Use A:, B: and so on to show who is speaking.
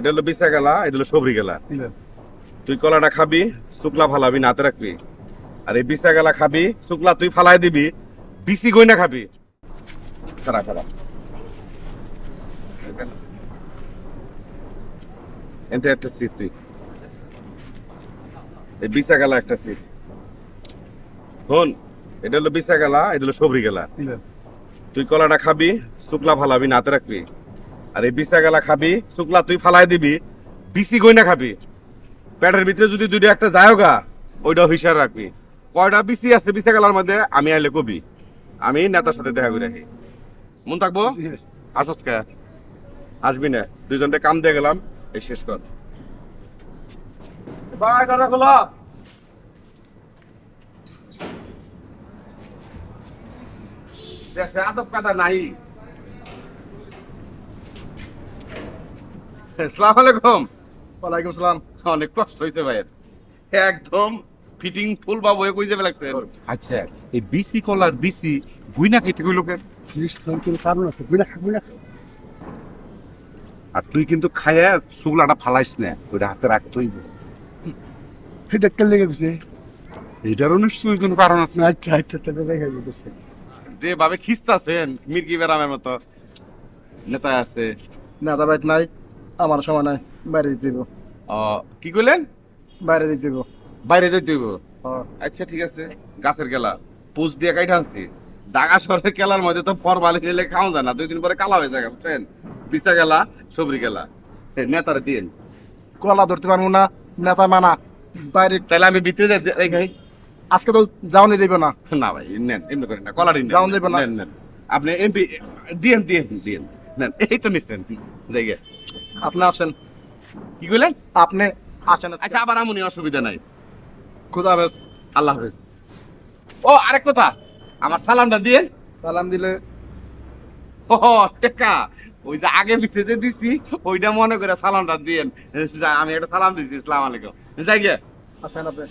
A: এটা হলো বিশা গেলা এটা হলো সবরি গেলা। তুই কলাটা খাবি শুকলা ফালাবি নাতে রাখবি। আর এই বিশা গেলা খাবি শুকলা তুই ফালাই দিবি বিসি গইনা খাবি। খারাপ খারাপ এতে একটা সিট তুই। এই বিশা গেলা একটা সিট। হন এটা হলো বিশা গেলা এটা হলো সবরি গেলা। তুই কলাটা খাবি শুকলা ফালাবি নাতে রাখবি। আর এই বিশা গেলা খাবি শুকলা তুই ফালাই দিবি বিসি গইনা খাবি। পেটের ভিতরে যদি দুইটা একটা যায়ও গা ওইটাও হিসাব রাখবি। কয়টা বিসি আছে বিশা গেলার মধ্যে আমি আইলে কবি। আমি নেতার সাথে দেখা করে রাখি মন থাকব? আসস কে? আসবি না। দুইজনকে কাম দিয়ে গেলাম এই শেষ কর। বাই দাদা খোলা আদব কাদা নাই। আসসালামু আলাইকুম
B: ওয়ালাইকুম সালাম।
A: অনেক কষ্ট হয়েছে ভাইয়ের একদম ফিটিং ফুল বা বয়ে কই যাবে লাগছে
C: আচ্ছা এই বিসি কলার বিসি গুইনা খাইতে কইলো কেন?
B: নিশ্চয় কোনো কারণ আছে? বিনা খাবি না
C: আর তুই কিন্তু খাইয়া শুকলাটা ফালাইস না ওইটা হাতে রাখতে হইব।
B: এটা কেন লেগে গেছে?
C: এটারও নিশ্চয়ই কোনো কারণ আছে।
B: আচ্ছা আচ্ছা তাহলে দেখা যাচ্ছে
A: যে ভাবে খিস্তাছেন মির্গি বেরামের মতো। নেতা আছে।
B: না দাবাইত নাই? আমার সময় নাই বাইরে দিতে দিব
A: কি কইলেন?
B: বাইরে দিতে দিব
A: বাইরে হইব?
B: হ্যাঁ।
A: আচ্ছা ঠিক আছে। গাছের গেলা পুষ দিয়ে কাইটা আনছি। ডাকা শহরের কেলার মধ্যে তো ফরমালি নিলে খাওয়া যায় না। দুই দিন পরে কালা হয়ে যায় বুঝছেন? বিছা গেলা সবরি গেলা নেতারে দিন
B: কলা ধরতে পারব না নেতা মানা। বাইরে
A: তাহলে আমি ভিতরে যাই
B: আজকে তো যাওনি দেবে না।
A: না ভাই নেন এমনি করেন না। কলারই নেন
B: যাওন দেবে না?
A: আপনি এমপি দিয়েন দিয়েন দিয়েন। নেন। এই তো নিচ্ছেন জায়গা
B: আপনি আসেন।
A: কি কইলেন?
B: আপনি আসেন
A: আচ্ছা আবার আমনি অসুবিধা নাই।
B: খুদা হাফেজ।
A: আল্লাহ হাফেজ। ও আরেক কথা। আমার সালামটা দিয়েন।
B: সালাম দিলে।
A: ও টেকা। ওই যে আগে পিছে যে দিছি ওইটা মনে করে সালামটা দিয়েন। আমি একটা সালাম দিছি ইসলাম আলাইকুম। যাই গিয়ে।
B: আসেন আপনি।